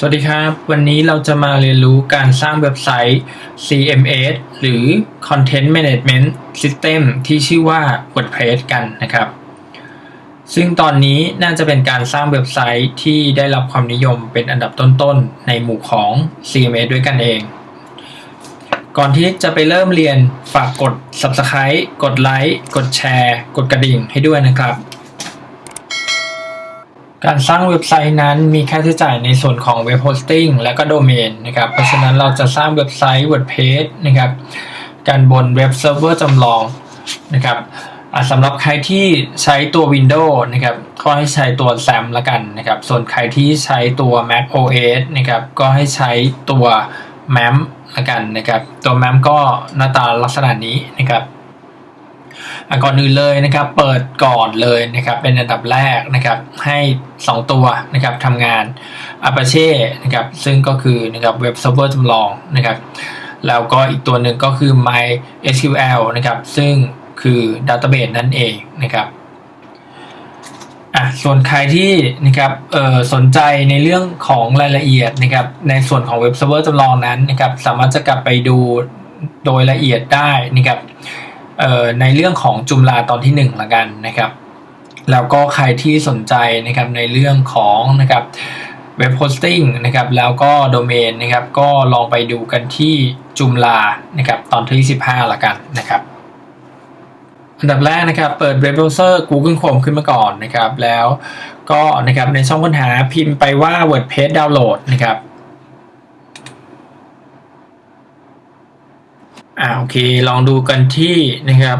สวัสดีครับ วันนี้เราจะมาเรียนรู้การสร้างเว็บไซต์ CMS หรือ Content Management System ที่ชื่อว่า WordPress กันนะครับ ซึ่งตอนนี้น่าจะเป็นการสร้างเว็บไซต์ที่ได้รับความนิยมเป็นอันดับต้นๆ ในหมู่ของ CMS ด้วยกันเอง ก่อนที่จะไปเริ่มเรียนฝากกด Subscribe กดไลค์กดแชร์ กดกระดิ่งให้ด้วยนะครับ การสร้างเว็บไซต์นั้นมีค่าใช้จ่ายในส่วนของเว็บโฮสติ้งและก็โดเมนนะครับ เพราะฉะนั้นเราจะสร้างเว็บไซต์ WordPress นะครับกันบนเว็บเซิร์ฟเวอร์จำลองนะครับสำหรับใครที่ใช้ตัว Windows นะครับก็ให้ใช้ตัว SAM ละกันนะครับ ส่วนใครที่ใช้ตัว Mac OS นะครับก็ให้ใช้ตัว MAM ละกันนะครับ ตัว MAM ก็หน้าตาลักษณะนี้นะครับ ก่อนอื่นเลยนะครับ เปิดก่อนเลยนะครับ เป็นอันดับแรกนะครับ ให้ 2 ตัวนะครับทำงาน Apache นะครับ ซึ่งก็คือนะครับเว็บเซิร์ฟเวอร์จำลองนะครับ แล้วก็อีกตัวหนึ่งก็คือ MySQL นะครับ ซึ่งคือดัตเตอร์เบสนั่นเองนะครับอะส่วนใครที่นะครับเอ่อสนใจในเรื่องของรายละเอียดนะครับ ในส่วนของเว็บเซิร์ฟเวอร์จำลองนั้นนะครับ สามารถจะกลับไปดูโดยละเอียดได้นะครับ ในเรื่องของจุมลาตอนที่1ละกันนะครับแล้วก็ใครที่สนใจนะครับในเรื่องของนะครับเว็บโฮสติ้งนะครับแล้วก็โดเมนนะครับก็ลองไปดูกันที่จุมลานะครับตอนที่ 15ละกันนะครับอันดับแรกนะครับเปิดเว็บเบราว์เซอร์ Google Chrome ขึ้นมาก่อนนะครับแล้วก็นะครับในช่องค้นหาพิมพ์ไปว่า WordPress download นะครับ อ่าโอเค ลองดูกันที่นะครับ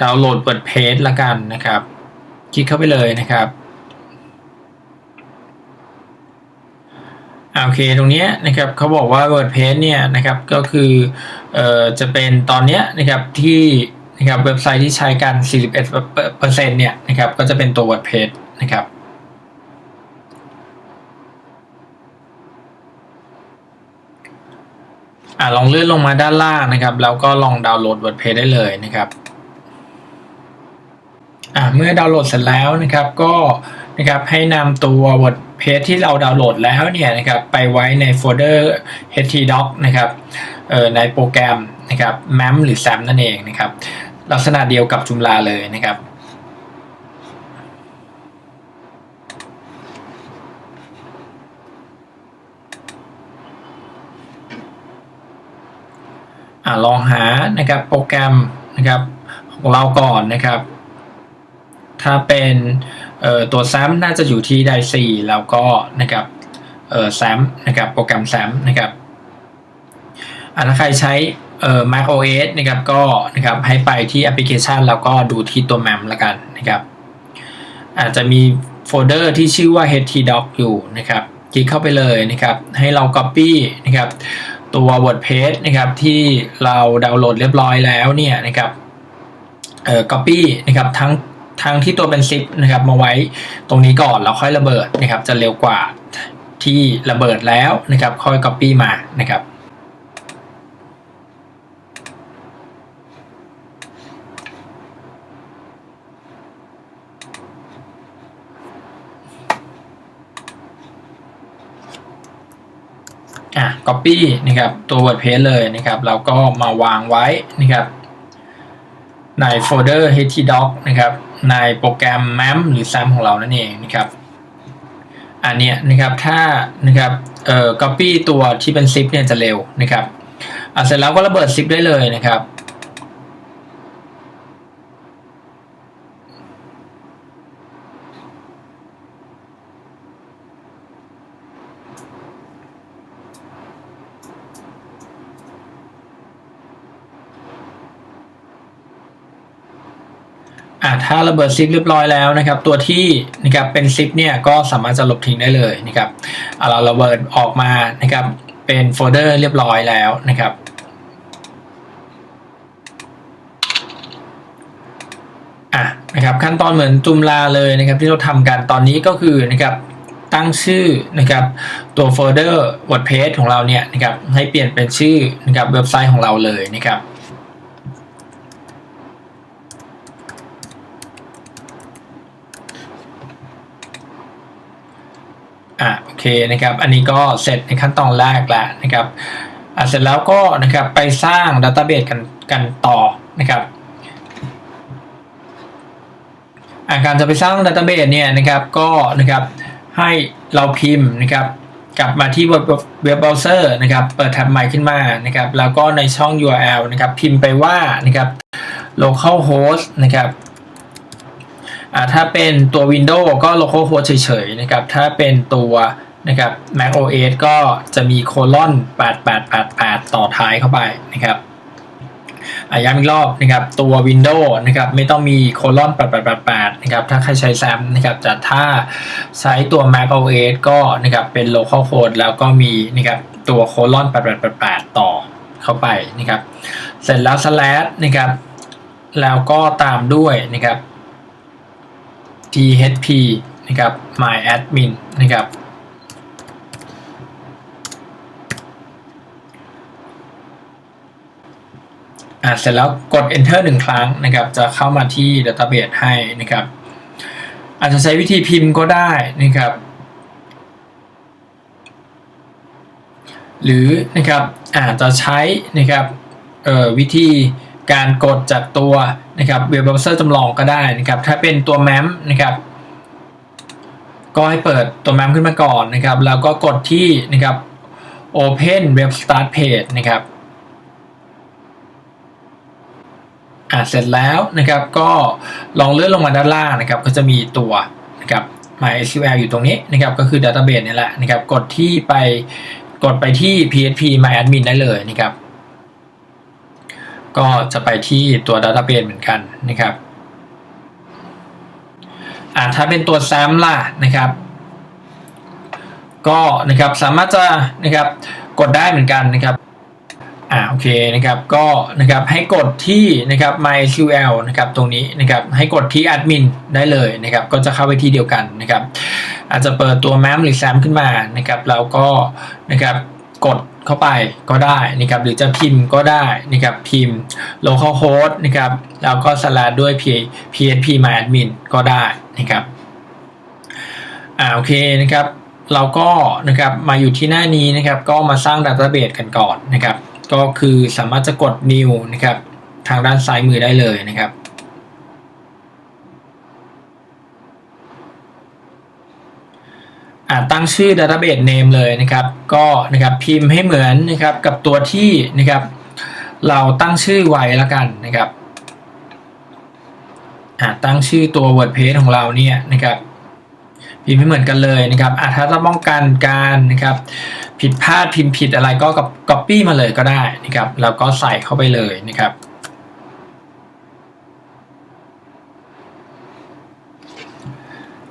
ดาวน์โหลด WordPress ละกันนะครับ คลิกเข้าไปเลยนะครับอ่าโอเคตรงเนี้ยนะครับเขาบอกว่า WordPress เนี่ยนะครับก็คือเอ่อจะเป็นตอนเนี้ยนะครับที่นะครับเว็บไซต์ที่ใช้กัน 41%เนี่ยนะครับก็จะเป็นตัว WordPress นะครับ อ่าลองเลื่อนลงมาด้านล่างนะครับ แล้วก็ลองดาวน์โหลด WordPress ได้เลยนะครับอ่าเมื่อดาวน์โหลดเสร็จแล้วนะครับก็นะครับให้นำตัว WordPress ที่เราดาวน์โหลดแล้วเนี่ยนะครับไปไว้ในโฟลเดอร์ htdoc นะครับเอ่อในโปรแกรมนะครับ mam หรือ sam นั่นเองนะครับลักษณะเดียวกับจุมลาเลยนะครับ อลองหานะครับโปรแกรมนะครับของเราก่อนนะครับ ถ้าเป็นตัว SAM น่าจะอยู่ที่ไดซีแล้วก็นะครับเอ่อ SAM นะครับโปรแกรม SAM นะครับถ้าใครใช้เอ่อ Mac OS นะครับก็นะครับให้ไปที่แอปพลิเคชัน แล้วก็ดูที่ตัว MAM ละกันนะครับ อาจจะมีโฟลเดอร์ที่ชื่อว่า htdoc อยู่นะครับ คลิกเข้าไปเลยนะครับ ให้เรา copy นะครับ ตัว WordPress นะครับที่เราดาวน์โหลดเรียบร้อยแล้วเนี่ยนะครับเอ่อ copy นะครับทั้งทั้งที่ตัวเป็นซิปนะครับมาไว้ตรงนี้ก่อนแล้วค่อยระเบิดนะครับจะเร็วกว่าที่ระเบิดแล้วนะครับค่อย copy มานะครับ อะ copy นะครับตัว WordPress เลยนะครับเราก็มาวางไว้นะครับในโฟลเดอร์ htdoc นะครับในโปรแกรม mam หรือ sam ของเรานั่นเองนะครับอันเนี้ยนะครับถ้านะครับเอ่อ copy ตัวที่เป็น zip เนี่ยจะเร็วนะครับอะเสร็จแล้วก็ระเบิด zip ได้เลยนะครับ อ่าถ้าระเบิดซิปเรียบร้อยแล้วนะครับ ตัวที่นะครับเป็นซิปเนี่ยก็สามารถจะลบทิ้งได้เลยนะครับอ่าเราระเบิดออกมานะครับเป็นโฟลเดอร์เรียบร้อยแล้วนะครับอะนะครับขั้นตอนเหมือนจุมลาเลยนะครับที่เราทำกันตอนนี้ก็คือนะครับตั้งชื่อนะครับตัวโฟลเดอร์ WordPress ของเราเนี่ยนะครับให้เปลี่ยนเป็นชื่อนะครับเว็บไซต์ของเราเลยนะครับ อะโอเคนะครับ อันนี้ก็เสร็จในขั้นตอนแรกแล้วนะครับอะเสร็จแล้วก็นะครับไปสร้างดัตต้าเบสกันกันต่อนะครับอะการจะไปสร้างดัตต้าเบสเนี่ยนะครับก็นะครับให้เราพิมพ์นะครับกลับมาที่เว็บเว็บเบราว์เซอร์นะครับ เปิดแท็บใหม่ขึ้นมานะครับ แล้วก็ในช่อง URL นะครับ พิมพ์ไปว่านะครับ localhost นะครับ อ่าถ้าเป็นตัว Windows ก็ localhost เฉยๆนะครับ ถ้าเป็นตัวนะครับ Mac OS ก็จะมีโคลอน8888 ต่อท้ายเข้าไปนะครับอาย้ำอีกรอบนะครับตัว Windows นะครับไม่ต้องมีโคลอน8888นะครับถ้าใครใช้แซมนะครับแต่ถ้าใช้ตัว Mac OS ก็นะครับเป็น localhost แล้วก็มีนะครับตัวโคลอน8888 ต่อเข้าไปนะครับเสร็จแล้ว slash นะครับแล้วก็ตามด้วยนะครับ php นะครับ my admin นะครับ อ่าเสร็จแล้วกด enter หนึ่งครั้งนะครับ จะเข้ามาที่ database ให้นะครับ อาจจะใช้วิธีพิมพ์ก็ได้นะครับ หรือนะครับอาจจะใช้นะครับเอ่อวิธีการกดจากตัว นะครับเว็บเบราว์เซอร์จำลองก็ได้นะครับ ถ้าเป็นตัวแมมนะครับ ก็ให้เปิดตัวแมมขึ้นมาก่อนนะครับ แล้วก็กดที่นะครับ Open Web Start Page นะครับอ่าเสร็จแล้วนะครับ ก็ลองเลื่อนลงมาด้านล่างนะครับ ก็จะมีตัวนะครับ MySQL อยู่ตรงนี้นะครับ ก็คือ Database นี่แหละนะครับ กดที่ไปกดไปที่ PHP MyAdmin ได้เลยนะครับ ก็จะไปที่ตัว Database เหมือนกันนะครับอ่าถ้าเป็นตัว SAM ล่ะนะครับ ก็นะครับสามารถจะนะครับกดได้เหมือนกันนะครับอ่าโอเคนะครับก็นะครับให้กดที่นะครับ MySQL นะครับตรงนี้นะครับให้กดที่ admin ได้เลยนะครับ ก็จะเข้าไปที่เดียวกันนะครับ อาจจะเปิดตัว MAM หรือ SAM ขึ้นมานะครับแล้วก็นะครับกด เข้าไปก็ได้นะครับหรือจะพิมพ์ก็ได้นะครับพิมพ์ localhost นะครับแล้วก็ slash ด้วย php myadmin ก็ได้นะครับอ่าโอเคนะครับเราก็นะครับมาอยู่ที่หน้านี้นะครับก็มาสร้าง Database กันก่อนนะครับก็คือสามารถจะกด new นะครับทางด้านซ้ายมือได้เลยนะครับ อ่า ตั้งชื่อ Database Name เลยนะครับ ก็นะครับพิมพ์ให้เหมือนนะครับกับตัวที่นะครับ เราตั้งชื่อไว้แล้วกันนะครับอ่าตั้งชื่อตัว WordPress ของเราเนี่ยนะครับพิมพ์ให้เหมือนกันเลยนะครับอะถ้าต้องป้องกันการนะครับ ผิดพลาดพิมพ์ผิดอะไรก็กับ copy มาเลยก็ได้นะครับแล้วก็ใส่เข้าไปเลยนะครับ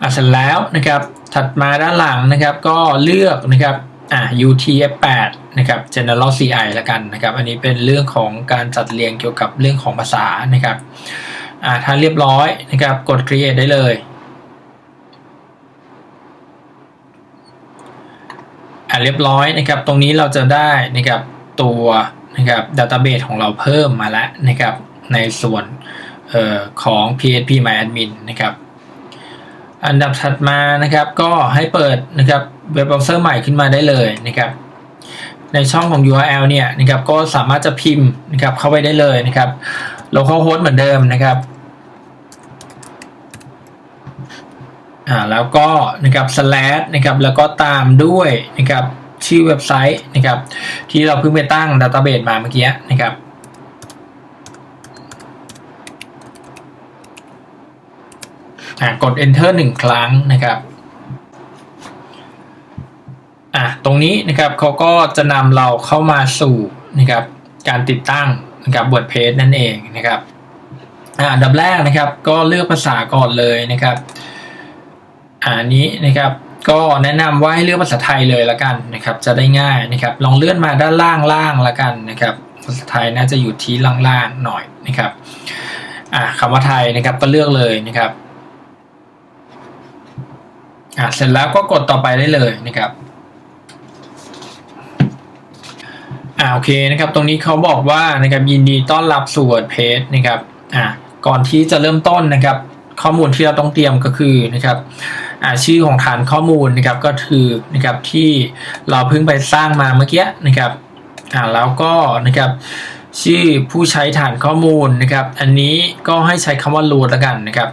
อะเสร็จแล้วนะครับ ถัดมาด้านหลังนะครับก็เลือกนะครับอะ UTF-8 นะครับ General CI แล้วกันนะครับ อันนี้เป็นเรื่องของการจัดเรียงเกี่ยวกับเรื่องของภาษานะครับอะถ้าเรียบร้อยนะครับ กด create ได้เลยอะเรียบร้อยนะครับ ตรงนี้เราจะได้นะครับตัวนะครับดัตต้าเบสของเราเพิ่มมาแล้วนะครับในส่วนเอ่อของ PHP MyAdmin นะครับ อันดับถัดมานะครับก็ให้เปิดนะครับเว็บเบราว์เซอร์ใหม่ขึ้นมาได้เลยนะครับ ในช่องของ URL เนี่ยนะครับก็สามารถจะพิมพ์นะครับเข้าไปได้เลยนะครับ localhost เหมือนเดิมนะครับอ่าแล้วก็นะครับ slash นะครับแล้วก็ตามด้วยนะครับชื่อเว็บไซต์นะครับที่เราเพิ่งไปตั้ง database มาเมื่อกี้นะครับ อ่า กด enter หนึ่งครั้งนะครับอะตรงนี้นะครับเขาก็จะนำเราเข้ามาสู่นะครับการติดตั้งนะครับ WordPress นั่นเองนะครับอ่าดับแรกนะครับก็เลือกภาษาก่อนเลยนะครับอ่านี้นะครับก็แนะนำว่าให้เลือกภาษาไทยเลยละกันนะครับ จะได้ง่ายนะครับ ลองเลื่อนมาด้านล่างล่างละกันนะครับภาษาไทยน่าจะอยู่ที่ล่างๆหน่อยนะครับอ่าคำว่าไทยนะครับก็เลือกเลยนะครับ อ่าเสร็จแล้วก็กดต่อไปได้เลยนะครับอ่าโอเคนะครับ ตรงนี้เขาบอกว่านะครับยินดีต้อนรับสู่ WordPress นะครับอ่าก่อนที่จะเริ่มต้นนะครับ ข้อมูลที่เราต้องเตรียมก็คือนะครับอ่าชื่อของฐานข้อมูลนะครับก็คือนะครับที่เราเพิ่งไปสร้างมาเมื่อกี้นะครับอ่าแล้วก็นะครับ ชื่อผู้ใช้ฐานข้อมูลนะครับ อันนี้ก็ให้ใช้คำว่า root แล้วกันนะครับ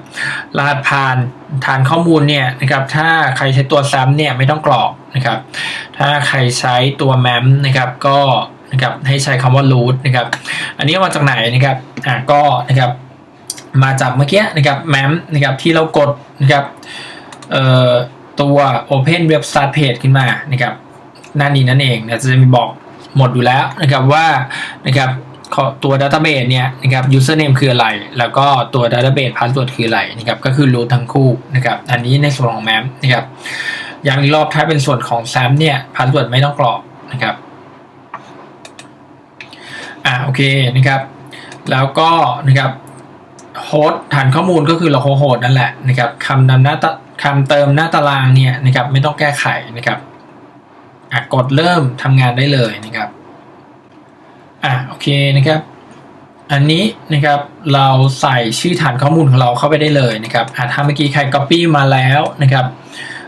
รหัสผ่านฐานข้อมูลเนี่ยนะครับ ถ้าใครใช้ตัวซ้ำเนี่ยไม่ต้องกรอกนะครับ ถ้าใครใช้ตัว mem นะครับก็นะครับให้ใช้คำว่า root นะครับ อันนี้มาจากไหนนะครับ อ่าก็นะครับมาจากเมื่อกี้นะครับแมมนะครับที่เรากดนะครับเอ่อตัว Open Web Start Page ขึ้นมานะครับหน้านี้นั่นเองนะจะมีบอกหมดอยู่แล้วนะครับว่านะครับ ตัว Database เนี่ยนะครับ Username คืออะไร แล้วก็ตัว Database Password คืออะไรนะครับก็คือ root ทั้งคู่นะครับอันนี้ในส่วนของแมมนะครับอย่างอีกรอบถ้าเป็นส่วนของ SAM เนี่ย Password ไม่ต้องกรอกนะครับอ่าโอเคนะครับ แล้วก็นะครับโฮสต์ฐานข้อมูลก็คือเราโฮสต์นั่นแหละนะครับคำนำหน้าตคำเติมหน้าตารางเนี่ยนะครับไม่ต้องแก้ไขนะครับอะกดเริ่มทำงานได้เลยนะครับ อะโอเคนะครับ อันนี้นะครับเราใส่ชื่อฐานข้อมูลของเราเข้าไปได้เลยนะครับอะถ้าเมื่อกี้ใคร Copy มาแล้วนะครับ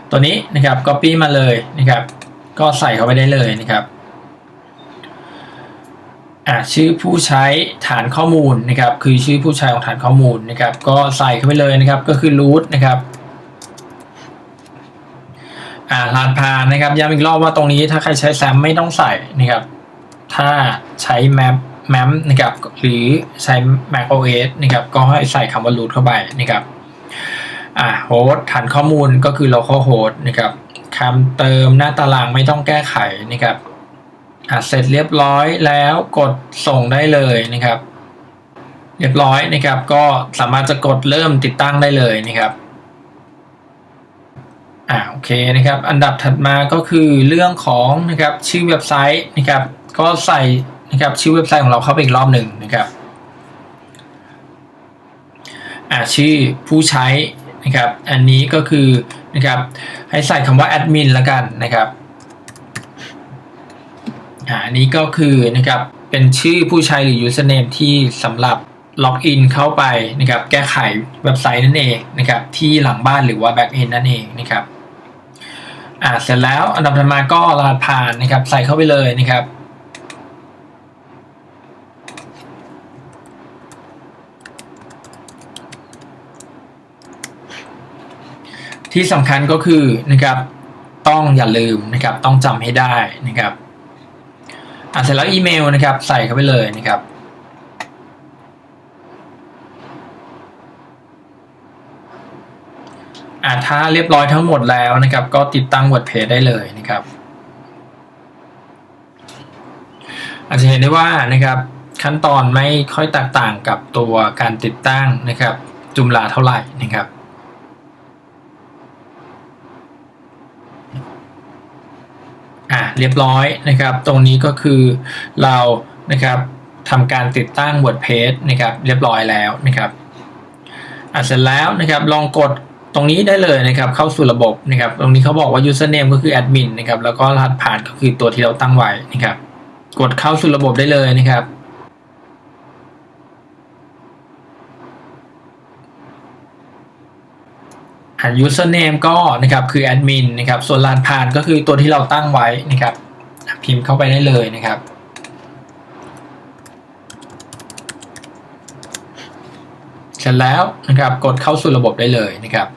ตัวนี้นะครับ Copy มาเลยนะครับ ก็ใส่เข้าไปได้เลยนะครับอ่าชื่อผู้ใช้ฐานข้อมูลนะครับ คือชื่อผู้ใช้ของฐานข้อมูลนะครับ ก็ใส่เข้าไปเลยนะครับ ก็คือ root นะครับอ่ารหัสผ่านนะครับย้ำอีกรอบว่าตรงนี้ถ้าใครใช้แซมไม่ต้องใส่นะครับ ถ้าใช้ map map นะครับหรือใช้ mac os นะครับก็ให้ใส่คำว่า root เข้าไปนะครับอ่าโฮสฐานข้อมูลก็คือ local host นะครับคำเติมหน้าตารางไม่ต้องแก้ไขนะครับอะเสร็จเรียบร้อยแล้วกดส่งได้เลยนะครับ เรียบร้อยนะครับ ก็สามารถจะกดเริ่มติดตั้งได้เลยนะครับอ่าโอเคนะครับ อันดับถัดมาก็คือเรื่องของนะครับชื่อเว็บไซต์นะครับ ก็ใส่นะครับชื่อเว็บไซต์ของเราเข้าไปอีกรอบหนึ่งนะครับอ่าชื่อผู้ใช้นะครับ อันนี้ก็คือนะครับให้ใส่คำว่าแอดมินแล้วกันนะครับอ่าอันนี้ก็คือนะครับเป็นชื่อผู้ใช้หรือ username ที่สำหรับล็อกอินเข้าไปนะครับ แก้ไขเว็บไซต์นั่นเองนะครับ ที่หลังบ้านหรือว่า back end นั่นเองนะครับอ่าเสร็จแล้วอันดับถัดมาก็รหัสผ่านนะครับ ใส่เข้าไปเลยนะครับ ที่สำคัญก็คือนะครับต้องอย่าลืมนะครับต้องจำให้ได้นะครับอะเสร็จแล้วอีเมลนะครับใส่เข้าไปเลยนะครับอะถ้าเรียบร้อยทั้งหมดแล้วนะครับ ก็ติดตั้ง WordPress ได้เลยนะครับ อาจจะเห็นได้ว่านะครับขั้นตอนไม่ค่อยแตกต่างกับตัวการติดตั้งนะครับจุมลาเท่าไหร่นะครับ อะ เรียบร้อยนะครับ ตรงนี้ก็คือเรานะครับทำการติดตั้ง WordPress นะครับเรียบร้อยแล้วนะครับอะเสร็จแล้วนะครับลองกดตรงนี้ได้เลยนะครับเข้าสู่ระบบนะครับ ตรงนี้เขาบอกว่า username ก็คือ admin นะครับแล้วก็รหัสผ่านก็คือตัวที่เราตั้งไว้นะครับ กดเข้าสู่ระบบได้เลยนะครับ อ่า username ก็นะครับคือ admin นะครับ ส่วนรหัสผ่านก็คือตัวที่เราตั้งไว้นะครับ พิมพ์เข้าไปได้เลยนะครับเสร็จแล้วนะครับกดเข้าสู่ระบบได้เลยนะครับ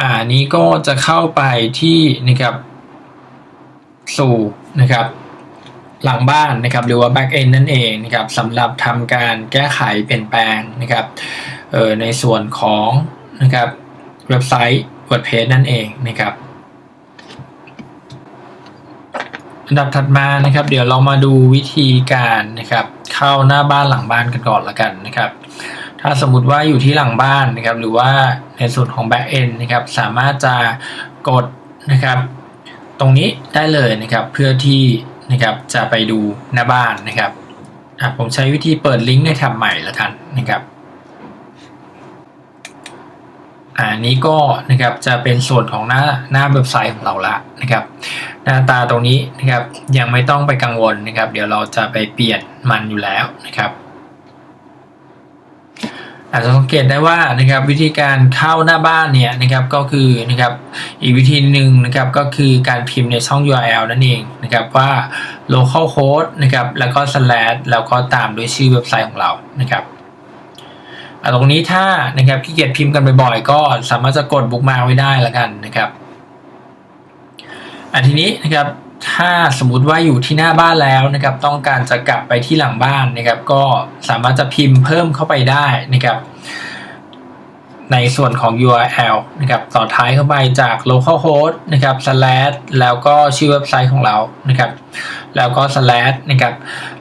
อ่านี้ก็จะเข้าไปที่นะครับสู่นะครับ หลังบ้านนะครับหรือว่า back end นั่นเองนะครับสำหรับทำการแก้ไขเปลี่ยนแปลงนะครับออในส่วนของนะครับเว็บไซต์ WordPress นั่นเองนะครับอันดับถัดมานะครับ เดี๋ยวเรามาดูวิธีการนะครับเข้าหน้าบ้านหลังบ้านกันก่อนละกันนะครับ ถ้าสมมติว่าอยู่ที่หลังบ้านนะครับ หรือว่าในส่วนของ back end นะครับสามารถจะกดนะครับ ตรงนี้ได้เลยนะครับเพื่อที่ นะครับ จะไปดูหน้าบ้านนะครับอะผมใช้วิธีเปิดลิงก์ในทำใหม่ละกันนะครับอันนี้ก็นะครับจะเป็นส่วนของหน้าหน้าเว็บไซต์ของเราละนะครับ หน้าตาตรงนี้นะครับยังไม่ต้องไปกังวลนะครับ เดี๋ยวเราจะไปเปลี่ยนมันอยู่แล้วนะครับ อาจจะสังเกตได้ว่านะครับวิธีการเข้าหน้าบ้านเนี่ยนะครับก็คือนะครับอีกวิธีหนึ่งนะครับก็คือการพิมพ์ในช่อง URL นั่นเองนะครับว่า localhost นะครับแล้วก็ slash แล้วก็ตามด้วยชื่อเว็บไซต์ของเรานะครับตรงนี้ถ้านะครับขี้เกียจพิมพ์กันบ่อยๆ ก็สามารถจะกดบุ๊กมาไว้ได้ละกันนะครับอันทีนี้นะครับ ถ้าสมมติว่าอยู่ที่หน้าบ้านแล้วนะครับ ต้องการจะกลับไปที่หลังบ้านนะครับ ก็สามารถจะพิมพ์เพิ่มเข้าไปได้นะครับ ในส่วนของ URL นะครับ ต่อท้ายเข้าไปจาก localhost นะครับ slash แล้วก็ชื่อเว็บไซต์ของเรานะครับ แล้วก็ slash นะครับ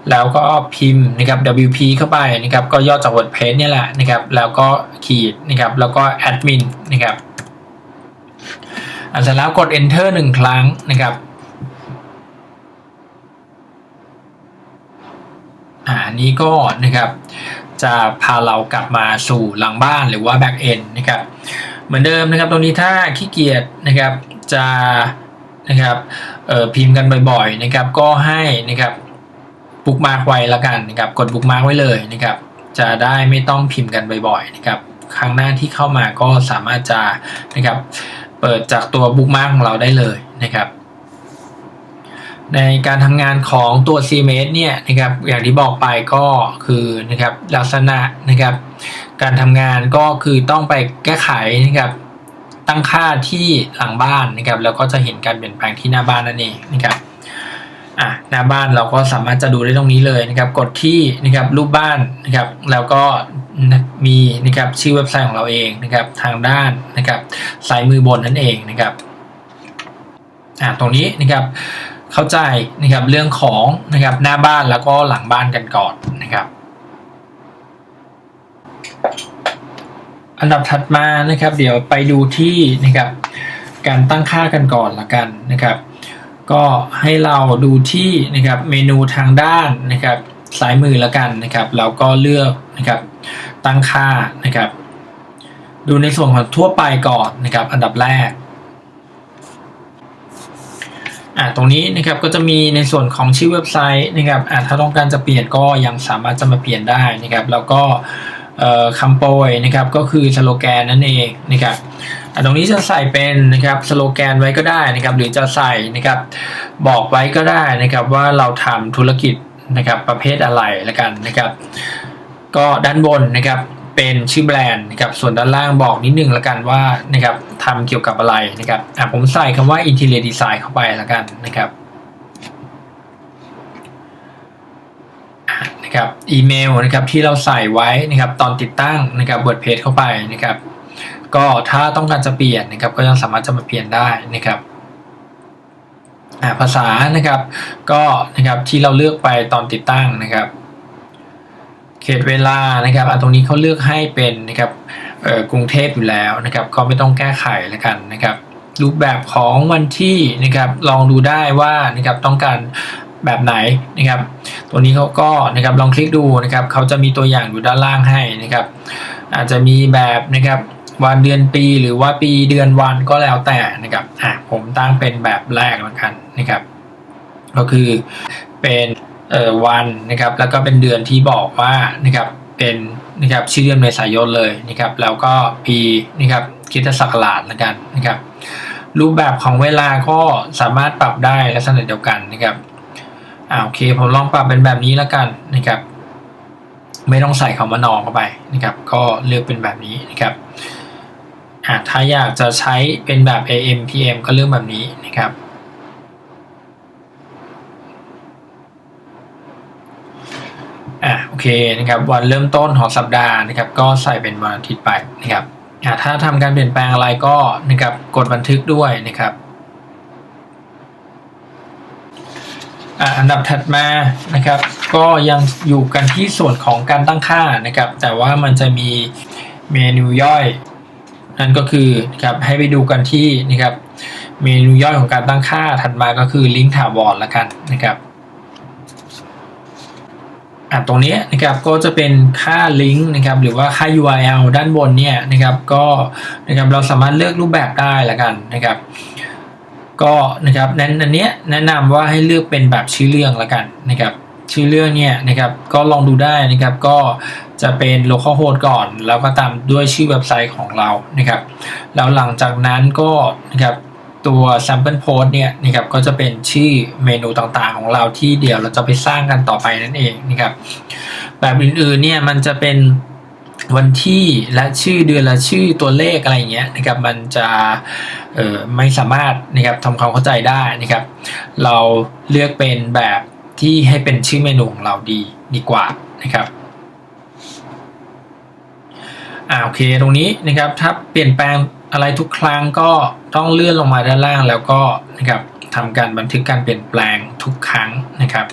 แล้วก็พิมพ์นะครับ wp เข้าไปนะครับ ก็ย่อจาก wordpress เนี่ยแหละนะครับ แล้วก็ขีดนะครับ แล้วก็ admin นะครับอันเสร็จแล้วกด enter หนึ่งครั้งนะครับ อ่าอันนี้ก็นะครับจะพาเรากลับมาสู่หลังบ้านหรือว่า back end นะครับเหมือนเดิมนะครับตรงนี้ถ้าขี้เกียจนะครับจะนะครับพิมพ์กันบ่อยๆนะครับก็ให้นะครับบุ๊กมาร์กไว้ละกันนะครับกดบุ๊กมาร์กไว้เลยนะครับจะได้ไม่ต้องพิมพ์กันบ่อยๆนะครับครั้งหน้าที่เข้ามาก็สามารถจะนะครับเปิดจากตัวบุ๊กมาร์กของเราได้เลยนะครับ ในการทำงานของตัว CMS เนี่ยนะครับอย่างที่บอกไปก็คือนะครับลักษณะนะครับ การทำงานก็คือต้องไปแก้ไขนะครับตั้งค่าที่หลังบ้านนะครับแล้วก็จะเห็นการเปลี่ยนแปลงที่หน้าบ้านนั่นเองนะครับอะหน้าบ้านเราก็สามารถจะดูได้ตรงนี้เลยนะครับกดที่นะครับรูปบ้านนะครับแล้วก็มีนะครับชื่อเว็บไซต์ของเราเองนะครับทางด้านนะครับซ้ายมือบนนั่นเองนะครับอะตรงนี้นะครับ เข้าใจนะครับเรื่องของนะครับหน้าบ้านแล้วก็หลังบ้านกันก่อนนะครับ อันดับถัดมานะครับ เดี๋ยวไปดูที่นะครับการตั้งค่ากันก่อนละกันนะครับ ก็ให้เราดูที่นะครับเมนูทางด้านนะครับซ้ายมือละกันนะครับแล้วก็เลือกนะครับตั้งค่านะครับ ดูในส่วนของทั่วไปก่อนนะครับ อันดับแรก อ่าตรงนี้นะครับก็จะมีในส่วนของชื่อเว็บไซต์นะครับอ่าถ้าต้องการจะเปลี่ยนก็ยังสามารถจะมาเปลี่ยนได้นะครับ แล้วก็คำโปรยนะครับก็คือสโลแกนนั่นเองนะครับอ่าตรงนี้จะใส่เป็นนะครับสโลแกนไว้ก็ได้นะครับ หรือจะใส่นะครับบอกไว้ก็ได้นะครับว่าเราทำธุรกิจนะครับประเภทอะไรละกันนะครับ ก็ด้านบนนะครับ เป็นชื่อแบรนด์นะครับ ส่วนด้านล่างบอกนิดนึงละกันว่านะครับทำเกี่ยวกับอะไรนะครับอะผมใส่คำว่า Interior Design เข้าไปละกันนะครับนะครับอีเมลนะครับที่เราใส่ไว้นะครับตอนติดตั้งนะครับเวิร์ดเพจเข้าไปนะครับ ก็ถ้าต้องการจะเปลี่ยนนะครับ ก็ยังสามารถจะมาเปลี่ยนได้นะครับอะภาษานะครับก็นะครับที่เราเลือกไปตอนติดตั้งนะครับ ขตเวลานะครับอตรงนี้เขาเลือกให้เป็นนะครับกรุงเทพอยู่แล้วนะครับ ก็ไม่ต้องแก้ไขแล้วกันนะครับ รูปแบบของวันที่นะครับลองดูได้ว่านะครับต้องการแบบไหนนะครับ ตัวนี้เขาก็นะครับลองคลิกดูนะครับเขาจะมีตัวอย่างอยู่ด้านล่างให้นะครับ อาจจะมีแบบนะครับวันเดือนปีหรือว่าปีเดือนวันก็แล้วแต่นะครับอะผมตั้งเป็นแบบแรกแล้วกันนะครับ ก็คือเป็น วันนะครับแล้วก็เป็นเดือนที่บอกว่านะครับเป็นนะครับชื่อเดือนเมษายนเลยนะครับแล้วก็ปีนะครับคิดศักราชแล้วกันนะครับรูปแบบของเวลาก็สามารถปรับได้ลักษณะเดียวกันนะครับอ่าโอเคผมลองปรับเป็นแบบนี้แล้วกันนะครับไม่ต้องใส่คำว่านอเข้าไปนะครับก็เลือกเป็นแบบนี้นะครับอ่าถ้าอยากจะใช้เป็นแบบ AM PM ก็เลือกแบบนี้นะครับ อะโอ เคนะครับวันเริ่มต้นของสัปดาห์นะครับก็ใส่เป็นวันอาทิตย์ไปนะครับอะถ้าทำการเปลี่ยนแปลงอะไรก็นะครับกดบันทึกด้วยนะครับอะอันดับถัดมานะครับก็ยังอยู่กันที่ส่วนของการตั้งค่านะครับแต่ว่ามันจะมีเมนูย่อย นั่นก็คือนะครับให้ไปดูกันที่นะครับเมนูย่อยของการตั้งค่าถัดมาก็คือลิงก์ถาวรละกันนะครับ อะตรงนี้นะครับก็จะเป็นค่าลิงก์นะครับหรือว่าค่า URL ด้านบนเนี่ยนะครับก็นะครับเราสามารถเลือกรูปแบบได้ละกันนะครับก็นะครับนั้นอันเนี้ยแนะนำว่าให้เลือกเป็นแบบชื่อเรื่องละกันนะครับชื่อเรื่องเนี่ยนะครับก็ลองดูได้นะครับก็จะเป็น localhost ก่อน แล้วก็ตามด้วยชื่อเว็บไซต์ของเรานะครับแล้วหลังจากนั้นก็นะครับ ตัว sample post เนี่ยนะครับก็จะเป็นชื่อเมนูต่างๆของเราที่เดี๋ยวเราจะไปสร้างกันต่อไปนั่นเองนะครับแบบอื่นๆเนี่ยมันจะเป็นวันที่และชื่อเดือนและชื่อตัวเลขอะไรเงี้ยนะครับมันจะเอ่อไม่สามารถนะครับทำความเข้าใจได้นะครับ เราเลือกเป็นแบบที่ให้เป็นชื่อเมนูของเราดีดีกว่านะครับอ่าโอเคตรงนี้นะครับถ้าเปลี่ยนแปลง อะไรทุกครั้งก็ต้องเลื่อนลงมาด้านล่างแล้วก็นะครับทำการบันทึกการเปลี่ยนแปลงทุกครั้งนะครับ